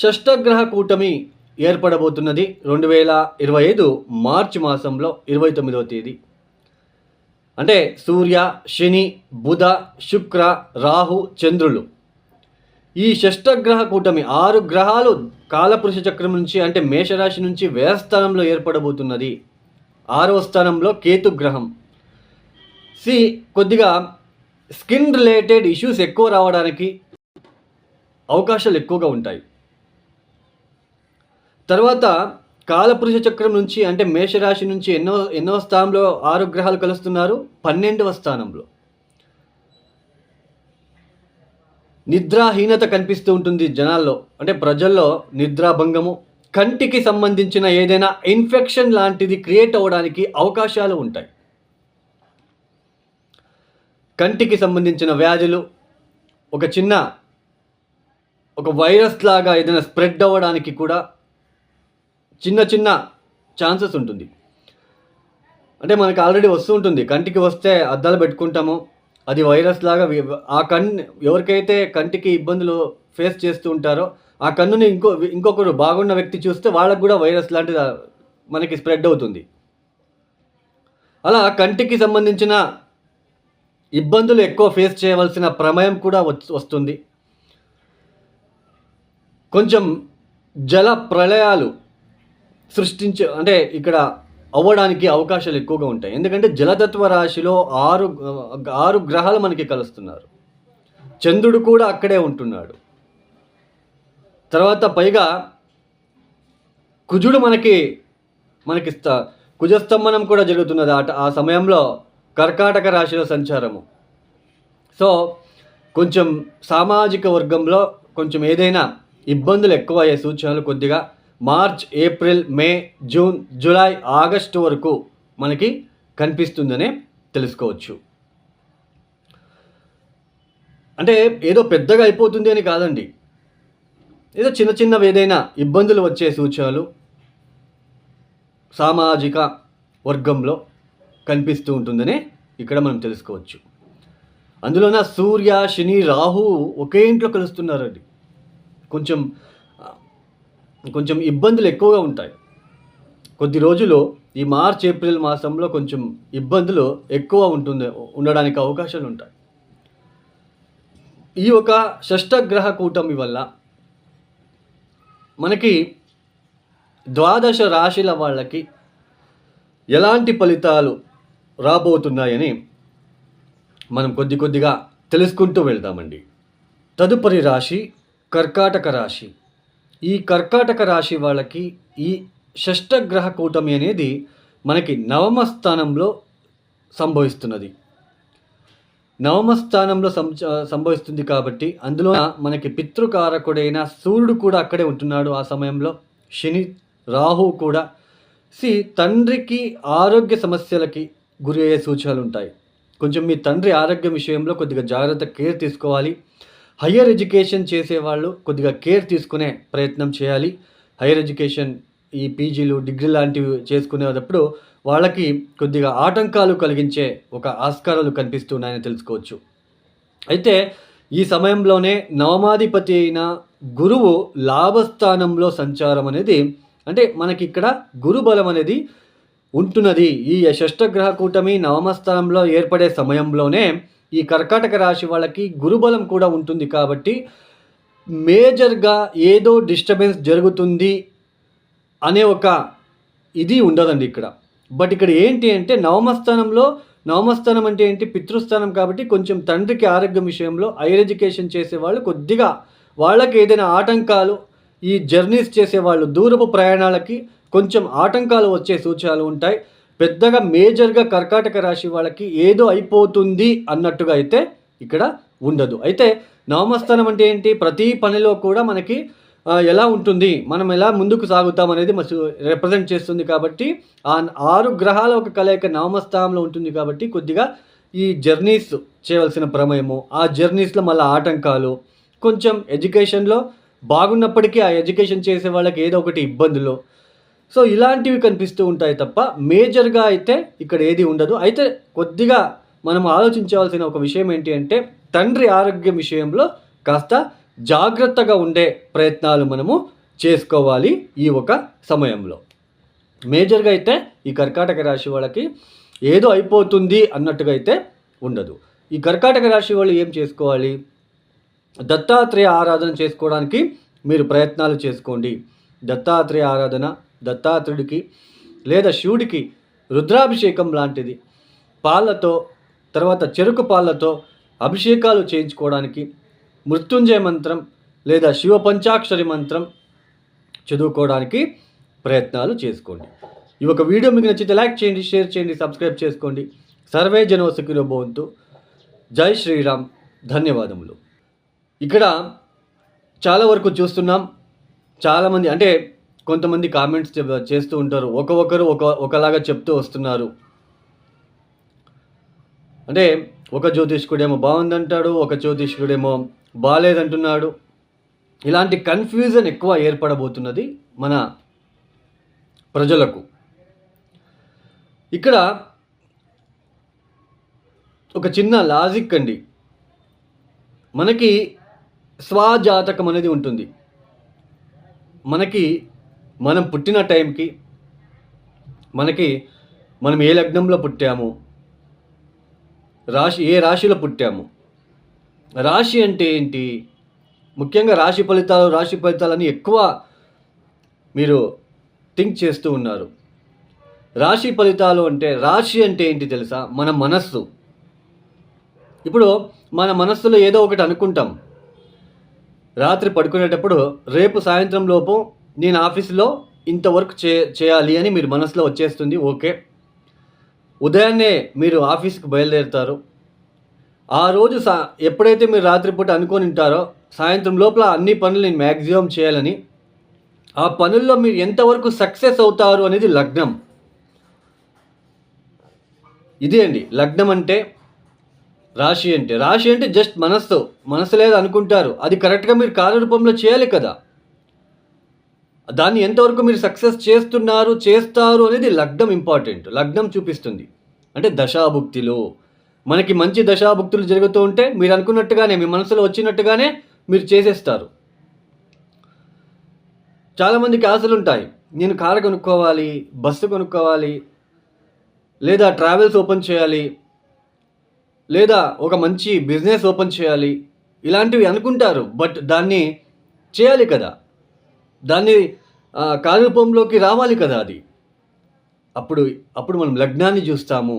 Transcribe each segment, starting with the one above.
షష్టగ్రహ కూటమి ఏర్పడబోతున్నది రెండు వేల ఇరవై ఐదు మార్చి మాసంలో ఇరవై తొమ్మిదవ తేదీ. అంటే సూర్య శని బుధ శుక్ర రాహు చంద్రులు. ఈ షష్టగ్రహ కూటమి ఆరు గ్రహాలు కాలపురుష చక్రం నుంచి అంటే మేషరాశి నుంచి వ్యయస్థానంలో ఏర్పడబోతున్నది. ఆరవ స్థానంలో కేతు గ్రహం. సి కొద్దిగా స్కిన్ రిలేటెడ్ ఇష్యూస్ ఎక్కువ రావడానికి అవకాశాలు ఎక్కువగా ఉంటాయి. తర్వాత కాలపురుష చక్రం నుంచి అంటే మేషరాశి నుంచి ఎన్నో ఎన్నో స్థానంలో ఆరు గ్రహాలు కలుస్తున్నారు. పన్నెండవ స్థానంలో. నిద్రాహీనత కనిపిస్తూ ఉంటుంది జనాల్లో. అంటే ప్రజల్లో నిద్రాభంగము. కంటికి సంబంధించిన ఏదైనా ఇన్ఫెక్షన్ లాంటిది క్రియేట్ అవ్వడానికి అవకాశాలు ఉంటాయి. కంటికి సంబంధించిన వ్యాధులు ఒక చిన్న ఒక వైరస్ లాగా ఏదైనా స్ప్రెడ్ అవ్వడానికి కూడా చిన్న చిన్న ఛాన్సెస్ ఉంటుంది. అంటే మనకు ఆల్రెడీ వస్తూ ఉంటుంది. కంటికి వస్తే అద్దాలు పెట్టుకుంటాము. అది వైరస్ లాగా ఆ కన్ను ఎవరికైతే కంటికి ఇబ్బందులు ఫేస్ చేస్తూ ఉంటారో ఆ కన్నుని ఇంకో ఇంకొకరు బాగున్న వ్యక్తి చూస్తే వాళ్ళకు కూడా వైరస్ లాంటిది మనకి స్ప్రెడ్ అవుతుంది. అలా కంటికి సంబంధించిన ఇబ్బందులు ఎక్కువ ఫేస్ చేయవలసిన ప్రమేయం కూడా వస్తుంది. కొంచెం జల ప్రళయాలు సృష్టించే అంటే ఇక్కడ అవ్వడానికి అవకాశాలు ఎక్కువగా ఉంటాయి. ఎందుకంటే జలతత్వ రాశిలో ఆరు ఆరు గ్రహాలు మనకి కలుస్తున్నారు. చంద్రుడు కూడా అక్కడే ఉంటున్నాడు. తర్వాత పైగా కుజుడు మనకి మనకి కుజస్తంభనం కూడా జరుగుతున్నది ఆ ఆ సమయంలో కర్కాటక రాశిలో సంచారము. సో కొంచెం సామాజిక వర్గంలో కొంచెం ఏదైనా ఇబ్బందులు ఎక్కువ అయ్యే సూచనలు కొద్దిగా March April May June July August వరకు మనకి కనిపిస్తుందనే తెలుసుకోవచ్చు. అంటే ఏదో పెద్దగా అయిపోతుంది అని కాదండి. ఏదో చిన్న చిన్నవి ఏదైనా ఇబ్బందులు వచ్చే సూచనలు సామాజిక వర్గంలో కనిపిస్తూ ఉంటుందనే ఇక్కడ మనం తెలుసుకోవచ్చు. అందులోన సూర్య శని రాహు ఒకే ఇంట్లో కలుస్తున్నారండి. కొంచెం కొంచెం ఇబ్బందులు ఎక్కువగా ఉంటాయి. కొద్ది రోజులు ఈ మార్చ్ ఏప్రిల్ మాసంలో కొంచెం ఇబ్బందులు ఎక్కువ ఉంటుంది ఉండడానికి అవకాశాలు ఉంటాయి. ఈ ఒక షష్టగ్రహ కూటమి వల్ల మనకి ద్వాదశ రాశిల వాళ్ళకి ఎలాంటి ఫలితాలు రాబోతున్నాయని మనం కొద్ది కొద్దిగా తెలుసుకుంటూ వెళ్దామండి. తదుపరి రాశి కర్కాటక రాశి. ఈ కర్కాటక రాశి వాళ్ళకి ఈ షష్టగ్రహ కూటమి అనేది మనకి నవమ స్థానంలో సంభవిస్తున్నది. నవమ స్థానంలో సంభవిస్తుంది కాబట్టి అందులో మనకి పితృకారకుడైన సూర్యుడు కూడా అక్కడే ఉంటున్నాడు ఆ సమయంలో. శని రాహు కూడా. సి తండ్రికి ఆరోగ్య సమస్యలకి గురి అయ్యే సూచనలు ఉంటాయి. కొంచెం మీ తండ్రి ఆరోగ్యం విషయంలో కొద్దిగా జాగ్రత్త కేర్ తీసుకోవాలి. హయ్యర్ ఎడ్యుకేషన్ చేసేవాళ్ళు కొద్దిగా కేర్ తీసుకునే ప్రయత్నం చేయాలి. హయ్యర్ ఎడ్యుకేషన్ ఈ పీజీలు డిగ్రీ లాంటివి చేసుకునేటప్పుడు వాళ్ళకి కొద్దిగా ఆటంకాలు కలిగించే ఒక ఆస్కారాలు కనిపిస్తున్నాయని తెలుసుకోవచ్చు. అయితే ఈ సమయంలోనే నవమాధిపతి అయిన గురువు లాభస్థానంలో సంచారం అనేది అంటే మనకి ఇక్కడ గురుబలం అనేది ఉంటున్నది. ఈ షష్టగ్రహ కూటమి నవమ స్థానంలో ఏర్పడే సమయంలోనే ఈ కర్కాటక రాశి వాళ్ళకి గురుబలం కూడా ఉంటుంది కాబట్టి మేజర్గా ఏదో డిస్టర్బెన్స్ జరుగుతుంది అనే ఒక ఇది ఉండదండి ఇక్కడ. బట్ ఇక్కడ ఏంటి అంటే నవమస్థానంలో నవమస్థానం అంటే ఏంటి? పితృస్థానం కాబట్టి కొంచెం తండ్రికి ఆరోగ్యం విషయంలో హైయర్ ఎడ్యుకేషన్ చేసేవాళ్ళు కొద్దిగా వాళ్ళకి ఏదైనా ఆటంకాలు ఈ జర్నీస్ చేసేవాళ్ళు దూరపు ప్రయాణాలకి కొంచెం ఆటంకాలు వచ్చే సూచనలు ఉంటాయి. పెద్దగా మేజర్గా కర్కాటక రాశి వాళ్ళకి ఏదో అయిపోతుంది అన్నట్టుగా అయితే ఇక్కడ ఉండదు. అయితే నవమస్థానం అంటే ఏంటి? ప్రతి పనిలో కూడా మనకి ఎలా ఉంటుంది? మనం ఎలా ముందుకు సాగుతాం అనేది మసు రిప్రజెంట్ చేస్తుంది కాబట్టి ఆ ఆరు గ్రహాల ఒక కలయిక నవమస్థానంలో ఉంటుంది కాబట్టి కొద్దిగా ఈ జర్నీస్ చేయవలసిన ప్రమేయము ఆ జర్నీస్లో మళ్ళీ ఆటంకాలు కొంచెం ఎడ్యుకేషన్లో బాగున్నప్పటికీ ఆ ఎడ్యుకేషన్ చేసే వాళ్ళకి ఏదో ఒకటి ఇబ్బందులు సో ఇలాంటివి కనిపిస్తూ ఉంటాయి తప్ప మేజర్గా అయితే ఇక్కడ ఏది ఉండదు. అయితే కొద్దిగా మనం ఆలోచించవలసిన ఒక విషయం ఏంటి అంటే తండ్రి ఆరోగ్యం విషయంలో కాస్త జాగ్రత్తగా ఉండే ప్రయత్నాలు మనము చేసుకోవాలి ఈ ఒక సమయంలో. మేజర్గా అయితే ఈ కర్కాటక రాశి వాళ్ళకి ఏదో అయిపోతుంది అన్నట్టుగా అయితే ఉండదు. ఈ కర్కాటక రాశి వాళ్ళు ఏం చేసుకోవాలి? దత్తాత్రేయ ఆరాధన చేసుకోవడానికి మీరు ప్రయత్నాలు చేసుకోండి. దత్తాత్రేయ ఆరాధన దత్తాత్రుడికి లేదా శివుడికి రుద్రాభిషేకం లాంటిది. పాలతో తర్వాత చెరుకు పాలతో అభిషేకాలు చేయించుకోవడానికి మృత్యుంజయ మంత్రం లేదా శివ పంచాక్షరి మంత్రం చదువుకోవడానికి ప్రయత్నాలు చేసుకోండి. ఈ ఒక వీడియో మీకు నచ్చితే లైక్ చేయండి షేర్ చేయండి సబ్స్క్రైబ్ చేసుకోండి. సర్వే జనో సుఖినో భవంతు. జై శ్రీరామ్. ధన్యవాదములు. ఇక్కడ చాలా వరకు చూస్తున్నాం. చాలామంది అంటే కొంతమంది కామెంట్స్ చేస్తూ ఉంటారు. ఒక ఒకరు ఒక ఒకలాగా చెప్తూ వస్తున్నారు. అంటే ఒక జ్యోతిష్కుడేమో బాగుందంటాడు ఒక జ్యోతిష్కుడేమో బాగాలేదంటున్నాడు ఇలాంటి కన్ఫ్యూజన్ ఎక్కువ ఏర్పడబోతున్నది మన ప్రజలకు. ఇక్కడ ఒక చిన్న లాజిక్ అండి. మనకి స్వజాతకం అనేది ఉంటుంది. మనకి మనం పుట్టిన టైంకి మనకి మనం ఏ లగ్నంలో పుట్టాము? రాశి ఏ రాశిలో పుట్టాము? రాశి అంటే ఏంటి? ముఖ్యంగా రాశి ఫలితాలు రాశి ఫలితాలని ఎక్కువ మీరు థింక్ చేస్తూ ఉన్నారు. రాశి ఫలితాలు అంటే రాశి అంటే ఏంటి తెలుసా? మన మనస్సు. ఇప్పుడు మన మనస్సులో ఏదో ఒకటి అనుకుంటాం. రాత్రి పడుకునేటప్పుడు రేపు సాయంత్రం లోపు నేను ఆఫీస్లో ఇంత వర్క్ చే చేయాలి అని మీరు మనసులో వచ్చేస్తుంది ఓకే. ఉదయాన్నే మీరు ఆఫీస్కి బయలుదేరుతారు. ఆ రోజు సా ఎప్పుడైతే మీరు రాత్రిపూట అనుకొని ఉంటారో సాయంత్రం లోపల అన్ని పనులు నేను మ్యాక్సిమం చేయాలని ఆ పనుల్లో మీరు ఎంతవరకు సక్సెస్ అవుతారు అనేది లగ్నం. ఇదే అండి లగ్నం అంటే రాశి అంటే రాశి అంటే జస్ట్ మనస్సు మనసు లేదు అనుకుంటారు. అది కరెక్ట్గా మీరు కార్యరూపంలో చేయాలి కదా. దాన్ని ఎంతవరకు మీరు సక్సెస్ చేస్తున్నారు చేస్తారు అనేది లగ్నం ఇంపార్టెంట్. లగ్నం చూపిస్తుంది. అంటే దశాభుక్తిలో. మనకి మంచి దశాభుక్తులు జరుగుతూ ఉంటే మీరు అనుకున్నట్టుగానే మీ మనసులో వచ్చినట్టుగానే మీరు చేసేస్తారు. చాలామందికి ఆశలు ఉంటాయి నేను కారు కొనుక్కోవాలి బస్సు కొనుక్కోవాలి లేదా ట్రావెల్స్ ఓపెన్ చేయాలి లేదా ఒక మంచి బిజినెస్ ఓపెన్ చేయాలి ఇలాంటివి అనుకుంటారు. బట్ దాన్ని చేయాలి కదా. దాన్ని కార్యరూపంలోకి రావాలి కదా అది. అప్పుడు అప్పుడు మనం లగ్నాన్ని చూస్తాము.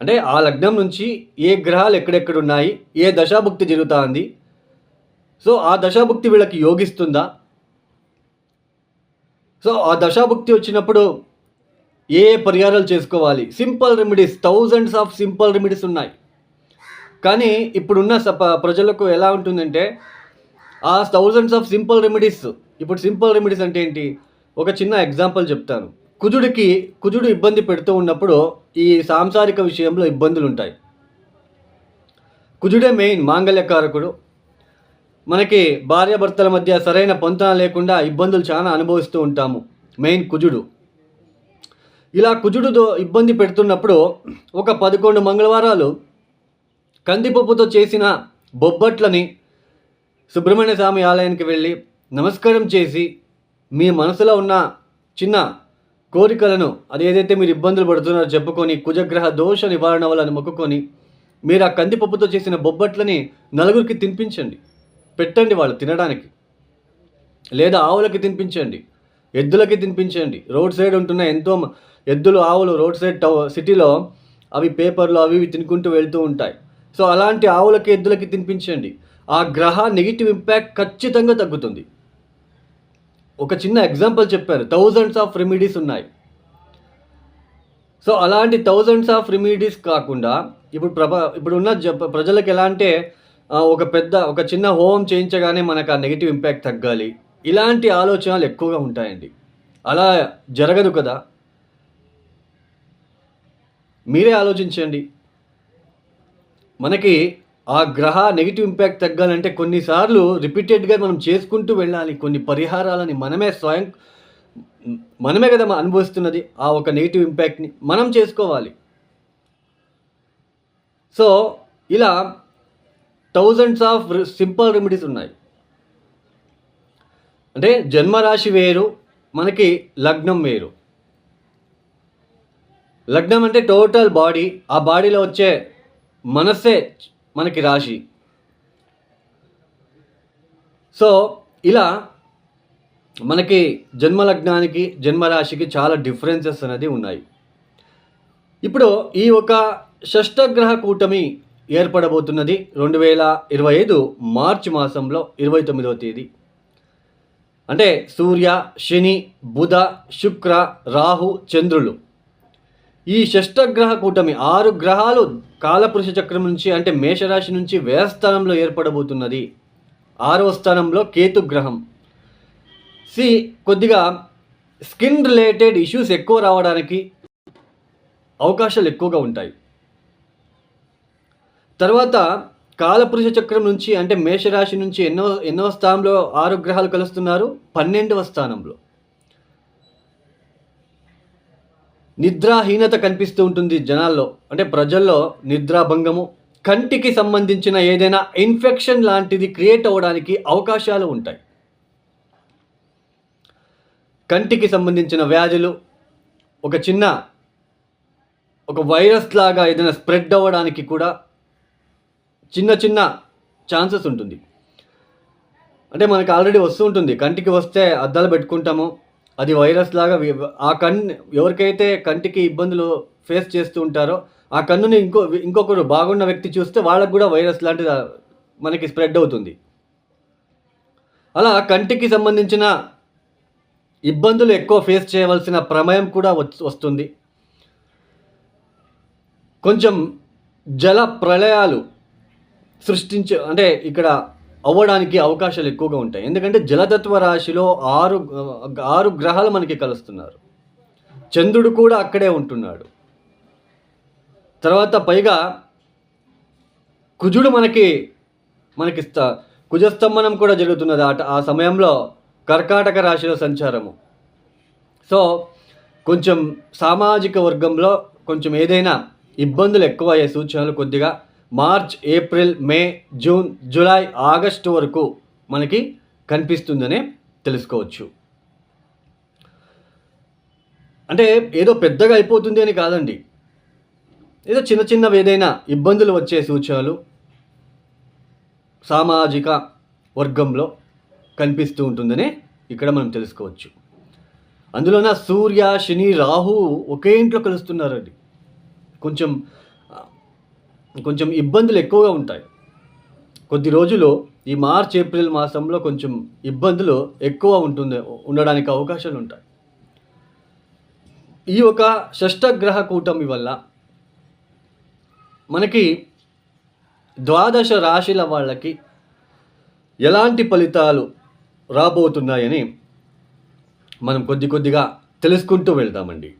అంటే ఆ లగ్నం నుంచి ఏ గ్రహాలు ఎక్కడెక్కడ ఉన్నాయి ఏ దశాభుక్తి జరుగుతుంది. సో ఆ దశాభుక్తి వీళ్ళకి యోగిస్తుందా? సో ఆ దశాభుక్తి వచ్చినప్పుడు ఏ ఏ పరిహారాలు చేసుకోవాలి? Simple remedies thousands of simple remedies ఉన్నాయి. కానీ ఇప్పుడున్న సప ప్రజలకు ఎలా ఉంటుందంటే ఆ థౌజండ్స్ ఆఫ్ సింపుల్ రెమెడీస్ ఇప్పుడు సింపుల్ రెమెడీస్ అంటే ఏంటి? ఒక చిన్న ఎగ్జాంపుల్ చెప్తాను. కుజుడికి కుజుడు ఇబ్బంది పెడుతూ ఉన్నప్పుడు ఈ సాంసారిక విషయంలో ఇబ్బందులు ఉంటాయి కుజుడే మెయిన్ మాంగళ్యకారకుడు. మనకి భార్యాభర్తల మధ్య సరైన పొంతన లేకుండా ఇబ్బందులు చాలా అనుభవిస్తూ ఉంటాము మెయిన్ కుజుడు. ఇలా కుజుడుతో ఇబ్బంది పెడుతున్నప్పుడు ఒక పదకొండు మంగళవారాలు కందిపప్పుతో చేసిన బొబ్బట్లని సుబ్రహ్మణ్య స్వామి ఆలయానికి వెళ్ళి నమస్కారం చేసి మీ మనసులో ఉన్న చిన్న కోరికలను అది ఏదైతే మీరు ఇబ్బందులు పడుతున్నారో చెప్పుకొని కుజగ్రహ దోష నివారణ వలని మొక్కుకొని మీరు ఆ కందిపప్పుతో చేసిన బొబ్బట్లని నలుగురికి తినిపించండి. పెట్టండి వాళ్ళు తినడానికి. లేదా ఆవులకి తినిపించండి. ఎద్దులకి తినిపించండి. రోడ్ సైడ్ ఉంటున్న ఎంతో ఎద్దులు ఆవులు రోడ్ సైడ్ టౌ సిటీలో అవి పేపర్లు అవి ఇవి తినుకుంటూ వెళ్తూ ఉంటాయి. సో అలాంటి ఆవులకి ఎద్దులకి తినిపించండి. ఆ గ్రహ నెగిటివ్ ఇంపాక్ట్ ఖచ్చితంగా తగ్గుతుంది. ఒక చిన్న ఎగ్జాంపుల్ చెప్పారు. థౌజండ్స్ ఆఫ్ రెమెడీస్ ఉన్నాయి. సో అలాంటి థౌజండ్స్ ఆఫ్ రెమెడీస్ కాకుండా ఇప్పుడు ప్రభ ఇప్పుడు ఉన్న జ ప్రజలకు ఎలా అంటే ఒక పెద్ద ఒక చిన్న హోమం చేయించగానే మనకు ఆ నెగిటివ్ ఇంపాక్ట్ తగ్గాలి. ఇలాంటి ఆలోచనలు ఎక్కువగా ఉంటాయండి. అలా జరగదు కదా. మీరే ఆలోచించండి. మనకి ఆ గ్రహ నెగిటివ్ ఇంపాక్ట్ తగ్గాలంటే కొన్నిసార్లు రిపీటెడ్గా మనం చేసుకుంటూ వెళ్ళాలి. కొన్ని పరిహారాలని మనమే స్వయం మనమే కదా అనుభవిస్తున్నది. ఆ ఒక నెగిటివ్ ఇంపాక్ట్ని మనం చేసుకోవాలి. సో ఇలా థౌజండ్స్ ఆఫ్ సింపుల్ రెమెడీస్ ఉన్నాయి. అంటే జన్మరాశి వేరు మనకి లగ్నం వేరు. లగ్నం అంటే టోటల్ బాడీ ఆ బాడీలో వచ్చే మనస్సే మనకి రాశి. సో ఇలా మనకి జన్మలగ్నానికి జన్మరాశికి చాలా డిఫరెన్సెస్ అనేది ఉన్నాయి. ఇప్పుడు ఈ ఒక షష్టగ్రహ కూటమి ఏర్పడబోతున్నది రెండు వేల ఇరవై ఐదు మార్చి మాసంలో ఇరవై తొమ్మిదవ తేదీ. అంటే సూర్య శని బుధ శుక్ర రాహు చంద్రులు. ఈ షష్టగ్రహ కూటమి ఆరు గ్రహాలు కాలపురుష చక్రం నుంచి అంటే మేషరాశి నుంచి వ్యయస్థానంలో ఏర్పడబోతున్నది. ఆరవ స్థానంలో కేతు గ్రహం. సి కొద్దిగా స్కిన్ రిలేటెడ్ ఇష్యూస్ ఎక్కువ రావడానికి అవకాశాలు ఎక్కువగా ఉంటాయి. తర్వాత కాలపురుష చక్రం నుంచి అంటే మేషరాశి నుంచి ఎన్నో ఎన్నో స్థానంలో ఆరు గ్రహాలు కలుస్తున్నారు. పన్నెండవ స్థానంలో. నిద్రాహీనత కనిపిస్తూ ఉంటుంది జనాల్లో. అంటే ప్రజల్లో నిద్రాభంగము కంటికి సంబంధించిన ఏదైనా ఇన్ఫెక్షన్ లాంటిది క్రియేట్ అవ్వడానికి అవకాశాలు ఉంటాయి. కంటికి సంబంధించిన వ్యాధులు ఒక చిన్న ఒక వైరస్ లాగా ఏదైనా స్ప్రెడ్ అవ్వడానికి కూడా చిన్న చిన్న ఛాన్సెస్ ఉంటుంది. అంటే మనకు ఆల్రెడీ వస్తూ ఉంటుంది. కంటికి వస్తే అద్దాలు పెట్టుకుంటాము అది వైరస్ లాగా ఆ కన్ను ఎవరికైతే కంటికి ఇబ్బందులు ఫేస్ చేస్తూ ఉంటారో ఆ కన్నుని ఇంకో ఇంకొకరు బాగున్న వ్యక్తి చూస్తే వాళ్ళకు కూడా వైరస్ లాంటిది మనకి స్ప్రెడ్ అవుతుంది. అలా కంటికి సంబంధించిన ఇబ్బందులు ఎక్కువ ఫేస్ చేయవలసిన ప్రమేయం కూడా వస్తుంది. కొంచెం జల ప్రళయాలు సృష్టించే అంటే ఇక్కడ అవ్వడానికి అవకాశాలు ఎక్కువగా ఉంటాయి. ఎందుకంటే జలతత్వ రాశిలో ఆరు ఆరు గ్రహాలు మనకి కలుస్తున్నారు. చంద్రుడు కూడా అక్కడే ఉంటున్నాడు. తర్వాత పైగా కుజుడు మనకి మనకి కుజస్తంభనం కూడా జరుగుతున్నది ఆట ఆ సమయంలో కర్కాటక రాశిలో సంచారము. సో కొంచెం సామాజిక వర్గంలో కొంచెం ఏదైనా ఇబ్బందులు ఎక్కువ అయ్యే సూచనలు కొద్దిగా March April May June July August వరకు మనకి కనిపిస్తుందనే తెలుసుకోవచ్చు. అంటే ఏదో పెద్దగా అయిపోతుంది అని కాదండి. ఏదో చిన్న చిన్నవి ఏదైనా ఇబ్బందులు వచ్చే సూచనలు సామాజిక వర్గంలో కనిపిస్తూ ఉంటుందనే ఇక్కడ మనం తెలుసుకోవచ్చు. అందులోన సూర్య శని రాహు ఒకే ఇంట్లో కలుస్తున్నారండి. కొంచెం కొంచెం ఇబ్బందులు ఎక్కువగా ఉంటాయి. కొద్ది రోజులు ఈ మార్చ్ ఏప్రిల్ మాసంలో కొంచెం ఇబ్బందులు ఎక్కువ ఉంటుంది ఉండడానికి అవకాశాలు ఉంటాయి. ఈ ఒక షష్టగ్రహ కూటమి వల్ల మనకి ద్వాదశ రాశిల వాళ్ళకి ఎలాంటి ఫలితాలు రాబోతున్నాయని మనం కొద్ది కొద్దిగా తెలుసుకుంటూ వెళ్దామండి.